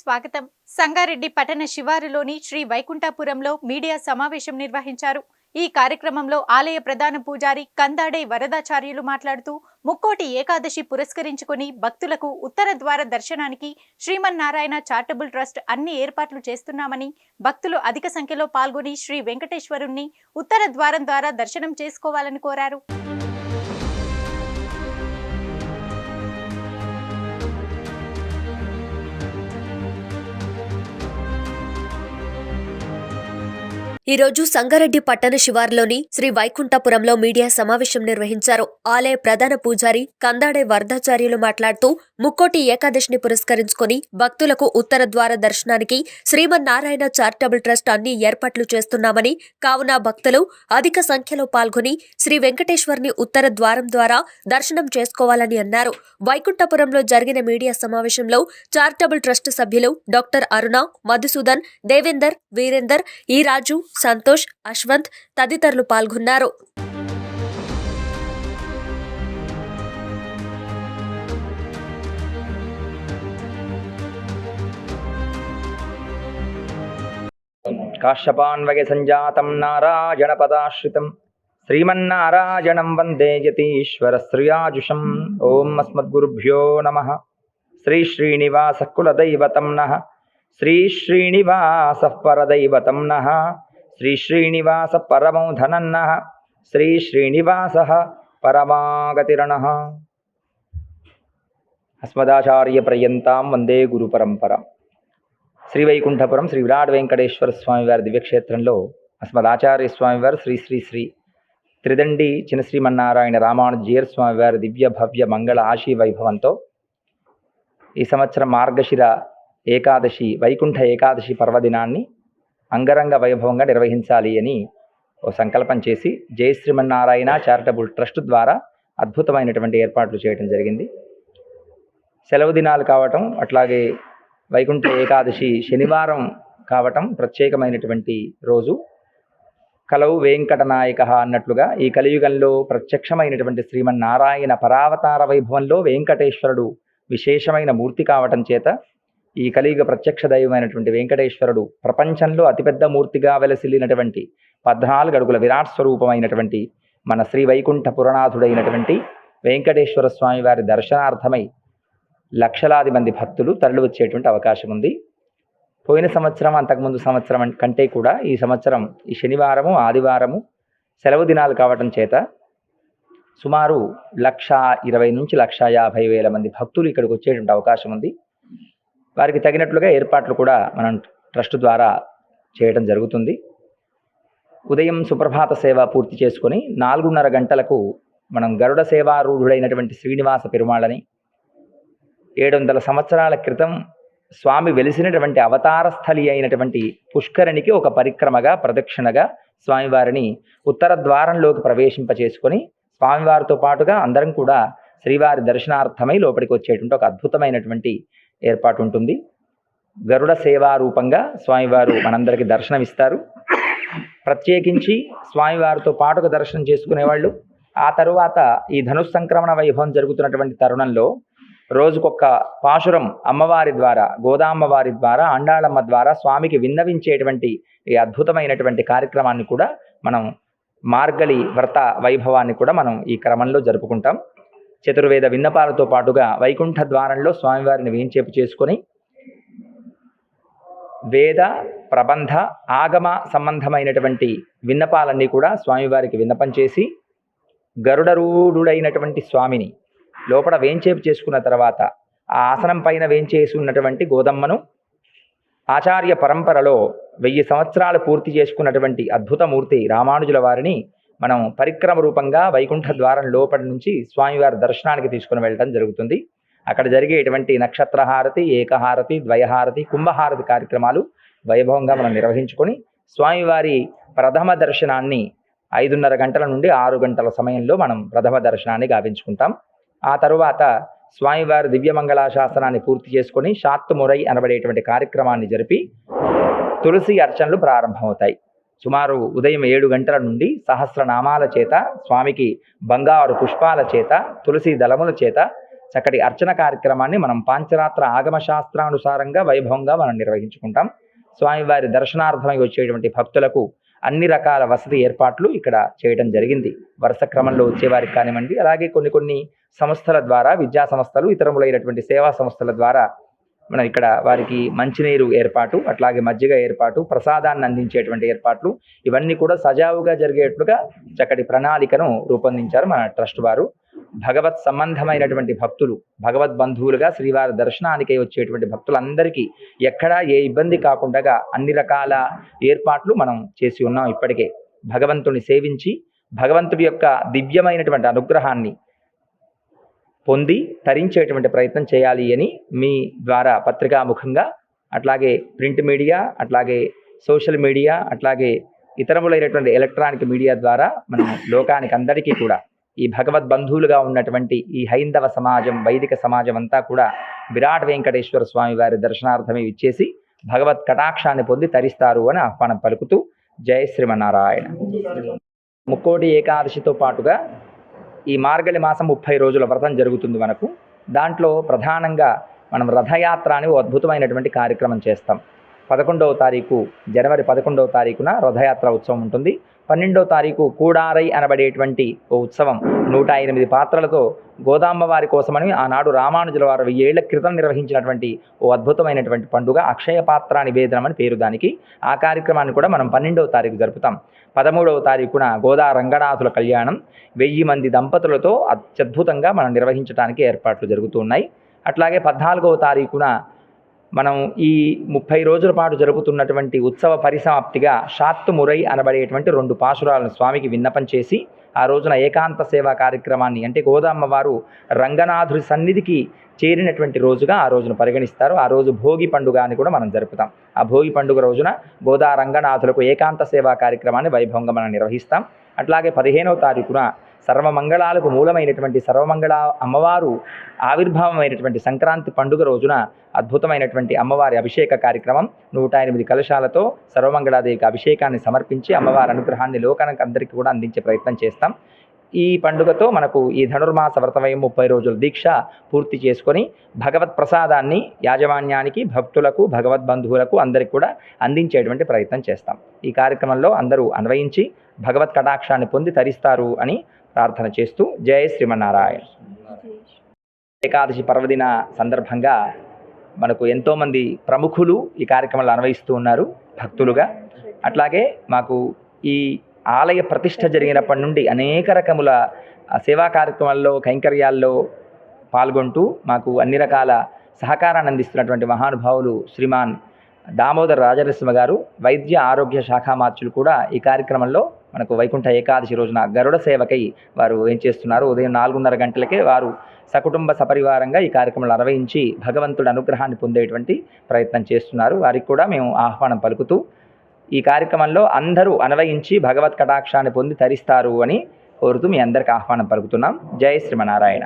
స్వాగతం. సంగారెడ్డి పట్టణ శివారులోని శ్రీ వైకుంఠపురంలో మీడియా సమావేశం నిర్వహించారు. ఈ కార్యక్రమంలో ఆలయ ప్రధాన పూజారి కందాడే వరదాచార్యులు మాట్లాడుతూ ముక్కోటి ఏకాదశి పురస్కరించుకుని భక్తులకు ఉత్తర ద్వార దర్శనానికి శ్రీమన్నారాయణ చారిటబుల్ ట్రస్ట్ అన్ని ఏర్పాట్లు చేస్తున్నామని భక్తులు అధిక సంఖ్యలో పాల్గొని శ్రీ వెంకటేశ్వరుణ్ణి ఉత్తర ద్వారం ద్వారా దర్శనం చేసుకోవాలని కోరారు. ఈరోజు సంగారెడ్డి పట్టణ శివార్లోని శ్రీ వైకుంఠపురంలో మీడియా సమావేశం నిర్వహించారు. ఆలయ ప్రధాన పూజారి కందాడే వరదాచార్యులు మాట్లాడుతూ ముక్కోటి ఏకాదశిని పురస్కరించుకొని భక్తులకు ఉత్తర ద్వార దర్శనానికి శ్రీమన్నారాయణ చారిటబుల్ ట్రస్ట్ అన్ని ఏర్పాట్లు చేస్తున్నామని కావున భక్తులు అధిక సంఖ్యలో పాల్గొని శ్రీ వెంకటేశ్వర్ని ఉత్తర ద్వారం ద్వారా దర్శనం చేసుకోవాలని అన్నారు. వైకుంఠపురంలో జరిగిన మీడియా సమావేశంలో చారిటబుల్ ట్రస్ట్ సభ్యులు డాక్టర్ అరుణ మధుసూదన్ దేవేందర్ వీరేందర్ ఈరాజు సంతోష్ అశ్వంత్ తదితరులు పాల్గొన్నారు. కాశ్యపాన్వయ సంజాతం నారాయణపదాశ్రితం శ్రీమన్నారాయణం వందే యతీశ్వర శ్రియాజుషం ఓం అస్మద్గురుభ్యో నమ శ్రీ శ్రీనివాస కులదైవతం నః శ్రీ శ్రీనివాస పరదైవతం నః శ్రీ శ్రీనివాస పరమౌధనన్న శ్రీ శ్రీనివాస పరమాగతిరణ అస్మదాచార్య పర్యంతం వందే గురుపరంపర శ్రీవైకుంఠపురం శ్రీ విరాట్ వెంకటేశ్వర స్వామివారి దివ్యక్షేత్రంలో అస్మదాచార్య స్వామివారు శ్రీ శ్రీ శ్రీ త్రిదండి చిన శ్రీమన్నారాయణ రామానుజీయర్ స్వామివారి దివ్య భవ్య మంగళ ఆశీ వైభవంతో ఈ సంవత్సరం మార్గశిర ఏకాదశి వైకుంఠ ఏకాదశి పర్వదినాన్ని అంగరంగ వైభవంగా నిర్వహించాలి అని ఓ సంకల్పం చేసి జై శ్రీమన్నారాయణ చారిటబుల్ ట్రస్ట్ ద్వారా అద్భుతమైనటువంటి ఏర్పాట్లు చేయడం జరిగింది. సెలవు దినాలు కావటం అట్లాగే వైకుంఠ ఏకాదశి శనివారం కావటం ప్రత్యేకమైనటువంటి రోజు. కలవు వెంకటనాయక అన్నట్లుగా ఈ కలియుగంలో ప్రత్యక్షమైనటువంటి శ్రీమన్నారాయణ పరావతార వైభవంలో వెంకటేశ్వరుడు విశేషమైన మూర్తి కావటం చేత ఈ కలియుగ ప్రత్యక్ష దైవమైనటువంటి వెంకటేశ్వరుడు ప్రపంచంలో అతిపెద్ద మూర్తిగా వెలసిల్లినటువంటి పద్నాలుగు అడుగుల విరాట్ స్వరూపమైనటువంటి మన శ్రీ వైకుంఠ పురనాథుడైనటువంటి వెంకటేశ్వర స్వామి వారి దర్శనార్థమై లక్షలాది మంది భక్తులు తరలి వచ్చేటువంటి అవకాశం ఉంది. పోయిన సంవత్సరం అంతకుముందు సంవత్సరం కంటే కూడా ఈ సంవత్సరం ఈ శనివారము ఆదివారము సెలవు దినాలు కావటం చేత సుమారు లక్ష ఇరవై నుంచి లక్ష యాభై వేల మంది భక్తులు ఇక్కడికి వచ్చేటువంటి అవకాశం ఉంది. వారికి తగినట్లుగా ఏర్పాట్లు కూడా మనం ట్రస్ట్ ద్వారా చేయడం జరుగుతుంది. ఉదయం సుప్రభాత సేవ పూర్తి చేసుకొని నాలుగున్నర గంటలకు మనం గరుడ సేవారూఢుడైనటువంటి శ్రీనివాస పెరుమాళని ఏడు వందల సంవత్సరాల క్రితం స్వామి వెలిసినటువంటి అవతార స్థలి అయినటువంటి పుష్కరిణికి ఒక పరిక్రమగా ప్రదక్షిణగా స్వామివారిని ఉత్తర ద్వారంలోకి ప్రవేశింపచేసుకొని స్వామివారితో పాటుగా అందరం కూడా శ్రీవారి దర్శనార్థమై లోపలికి వచ్చేటువంటి ఒక అద్భుతమైనటువంటి ఏర్పాటు ఉంటుంది గరుడ సేవా రూపంగా స్వామివారు మనందరికీ దర్శనమిస్తారు. ప్రత్యేకించి స్వామివారితో పాటుగా దర్శనం చేసుకునేవాళ్ళు. ఆ తరువాత ఈ ధనుస్ సంక్రమణ వైభవం జరుగుతున్నటువంటి తరుణంలో రోజుకొక్క పాశురం అమ్మవారి ద్వారా గోదామ్మవారి ద్వారా అండాళమ్మ ద్వారా స్వామికి విన్నవించేటువంటి ఈ అద్భుతమైనటువంటి కార్యక్రమాన్ని కూడా మనం మార్గళి వ్రత వైభవాన్ని కూడా మనం ఈ క్రమంలో జరుపుకుంటాం. చతుర్వేద విన్నపాలతో పాటుగా వైకుంఠ ద్వారంలో స్వామివారిని వేంచేపు చేసుకొని వేద ప్రబంధ ఆగమ సంబంధమైనటువంటి విన్నపాలన్నీ కూడా స్వామివారికి విన్నపం చేసి గరుడరూఢుడైనటువంటి స్వామిని లోపల వేంచేపు చేసుకున్న తర్వాత ఆ ఆసనం పైన వేంచేసి ఉన్నటువంటి గోదమ్మను ఆచార్య పరంపరలో వెయ్యి సంవత్సరాలు పూర్తి చేసుకున్నటువంటి అద్భుత మూర్తి రామానుజుల వారిని మనం పరిక్రమ రూపంగా వైకుంఠ ద్వారం లోపలి నుంచి స్వామివారి దర్శనానికి తీసుకుని వెళ్ళడం జరుగుతుంది. అక్కడ జరిగేటువంటి నక్షత్రహారతి ఏకహారతి ద్వయహారతి కుంభహారతి కార్యక్రమాలు వైభవంగా మనం నిర్వహించుకొని స్వామివారి ప్రథమ దర్శనాన్ని ఐదున్నర గంటల నుండి ఆరు గంటల సమయంలో మనం ప్రథమ దర్శనాన్ని గావించుకుంటాం. ఆ తరువాత స్వామివారి దివ్యమంగళ శాసనాన్ని పూర్తి చేసుకొని షాత్తుమురై అనబడేటువంటి కార్యక్రమాన్ని జరిపి తులసి అర్చనలు ప్రారంభమవుతాయి. సుమారు ఉదయం ఏడు గంటల నుండి సహస్రనామాల చేత స్వామికి బంగారు పుష్పాల చేత తులసి దళముల చేత చక్కటి అర్చన కార్యక్రమాన్ని మనం పాంచరాత్ర ఆగమ శాస్త్రానుసారంగా వైభవంగా మనం నిర్వహించుకుంటాం. స్వామివారి దర్శనార్థమై వచ్చేటువంటి భక్తులకు అన్ని రకాల వసతి ఏర్పాట్లు ఇక్కడ చేయడం జరిగింది. వరుస క్రమంలో వచ్చేవారికి కానివ్వండి అలాగే కొన్ని కొన్ని సంస్థల ద్వారా విద్యా సంస్థలు ఇతరములైనటువంటి సేవా సంస్థల ద్వారా మనం ఇక్కడ వారికి మంచినీరు ఏర్పాటు అట్లాగే మజ్జిగ ఏర్పాటు ప్రసాదాన్ని అందించేటువంటి ఏర్పాట్లు ఇవన్నీ కూడా సజావుగా జరిగేట్లుగా చక్కటి ప్రణాళికను రూపొందించారు మన ట్రస్ట్ వారు. భగవత్ సంబంధమైనటువంటి భక్తులు భగవద్ బంధువులుగా శ్రీవారి దర్శనానికి వచ్చేటువంటి భక్తులందరికీ ఎక్కడా ఏ ఇబ్బంది కాకుండా అన్ని రకాల ఏర్పాట్లు మనం చేసి ఉన్నాం ఇప్పటికే. భగవంతుని సేవించి భగవంతుడి యొక్క దివ్యమైనటువంటి అనుగ్రహాన్ని పొంది తరించేటువంటి ప్రయత్నం చేయాలి అని మీ ద్వారా పత్రికా ముఖంగా అట్లాగే ప్రింట్ మీడియా అట్లాగే సోషల్ మీడియా అట్లాగే ఇతరములైనటువంటి ఎలక్ట్రానిక్ మీడియా ద్వారా మనం లోకానికి అందరికీ కూడా ఈ భగవద్ బంధువులుగా ఉన్నటువంటి ఈ హైందవ సమాజం వైదిక సమాజం అంతా కూడా విరాట్ వెంకటేశ్వర స్వామి వారి దర్శనార్థమే ఇచ్చేసి భగవత్ కటాక్షాన్ని పొంది తరిస్తారు అని ఆహ్వానం పలుకుతూ జయ శ్రీమన్నారాయణ. ముక్కోటి ఏకాదశితో పాటుగా ఈ మార్గళి మాసం ముప్పై రోజుల వ్రతం జరుగుతుంది మనకు. దాంట్లో ప్రధానంగా మనం రథయాత్ర అని ఓ అద్భుతమైనటువంటి కార్యక్రమం చేస్తాం. పదకొండవ తారీఖు జనవరి పదకొండవ తారీఖున రథయాత్ర ఉత్సవం ఉంటుంది. పన్నెండవ తారీఖు కూడారై అనబడేటువంటి ఓ ఉత్సవం. నూట ఎనిమిది పాత్రలతో గోదాంబ వారి కోసమని ఆనాడు రామానుజుల వారు వెయ్యేళ్ళ క్రితం నిర్వహించినటువంటి ఓ అద్భుతమైనటువంటి పండుగ అక్షయ పాత్ర నివేదనం అని పేరు దానికి. ఆ కార్యక్రమాన్ని కూడా మనం పన్నెండవ తారీఖు జరుపుతాం. పదమూడవ తారీఖున గోదా రంగనాథుల కళ్యాణం. వెయ్యి మంది దంపతులతో అత్యద్భుతంగా మనం నిర్వహించడానికి ఏర్పాట్లు జరుగుతూ ఉన్నాయి. అట్లాగే పద్నాలుగవ తారీఖున మనం ఈ ముప్పై రోజుల పాటు జరుపుతున్నటువంటి ఉత్సవ పరిసమాప్తిగా షాత్తుమురై అనబడేటువంటి రెండు పాశురాలను స్వామికి విన్నపం చేసి ఆ రోజున ఏకాంత సేవా కార్యక్రమాన్ని అంటే గోదామ్మ వారు రంగనాథుడి సన్నిధికి చేరినటువంటి రోజుగా ఆ రోజును పరిగణిస్తారు. ఆ రోజు భోగి పండుగ అని కూడా మనం జరుపుతాం. ఆ భోగి పండుగ రోజున గోదా రంగనాథులకు ఏకాంత సేవా కార్యక్రమాన్ని వైభవంగా మనం నిర్వహిస్తాం. అట్లాగే పదిహేనవ తారీఖున సర్వమంగళాలకు మూలమైనటువంటి సర్వమంగళ అమ్మవారు ఆవిర్భావమైనటువంటి సంక్రాంతి పండుగ రోజున అద్భుతమైనటువంటి అమ్మవారి అభిషేక కార్యక్రమం నూట ఎనిమిది కలశాలతో సర్వమంగళాదేవికి అభిషేకాన్ని సమర్పించి అమ్మవారి అనుగ్రహాన్ని లోకానికి అందరికీ కూడా అందించే ప్రయత్నం చేస్తాం. ఈ పండుగతో మనకు ఈ ధనుర్మాస వ్రతమయం ముప్పై రోజుల దీక్ష పూర్తి చేసుకొని భగవత్ ప్రసాదాన్ని యాజమాన్యానికి భక్తులకు భగవద్ బంధువులకు అందరికి కూడా అందించేటువంటి ప్రయత్నం చేస్తాం. ఈ కార్యక్రమంలో అందరూ అన్వయించి భగవత్ కటాక్షాన్ని పొంది తరిస్తారు అని ప్రార్థన చేస్తూ జయ శ్రీమన్నారాయణ. ఏకాదశి పర్వదిన సందర్భంగా మనకు ఎంతోమంది ప్రముఖులు ఈ కార్యక్రమాలు అన్వయిస్తూ ఉన్నారు భక్తులుగా. అట్లాగే మాకు ఈ ఆలయ ప్రతిష్ట జరిగినప్పటి నుండి అనేక రకముల సేవా కార్యక్రమాల్లో కైంకర్యాల్లో పాల్గొంటూ మాకు అన్ని రకాల సహకారాన్ని అందిస్తున్నటువంటి మహానుభావులు శ్రీమాన్ దామోదర్ రాజనరసింహ గారు వైద్య ఆరోగ్య శాఖ మార్చులు కూడా ఈ కార్యక్రమంలో మనకు వైకుంఠ ఏకాదశి రోజున గరుడ సేవకై వారు ఏం చేస్తున్నారు? ఉదయం నాలుగున్నర గంటలకే వారు సకుటుంబ సపరివారంగా ఈ కార్యక్రమాలు నిర్వహించి భగవంతుడి అనుగ్రహాన్ని పొందేటువంటి ప్రయత్నం చేస్తున్నారు. వారికి కూడా మేము ఆహ్వానం పలుకుతూ ఈ కార్యక్రమంలో అందరూ అన్వయించి భగవత్ కటాక్షాన్ని పొంది తరిస్తారు అని కోరుతూ మీ అందరికి ఆహ్వానం పలుకుతున్నాం. జయ శ్రీమనారాయణ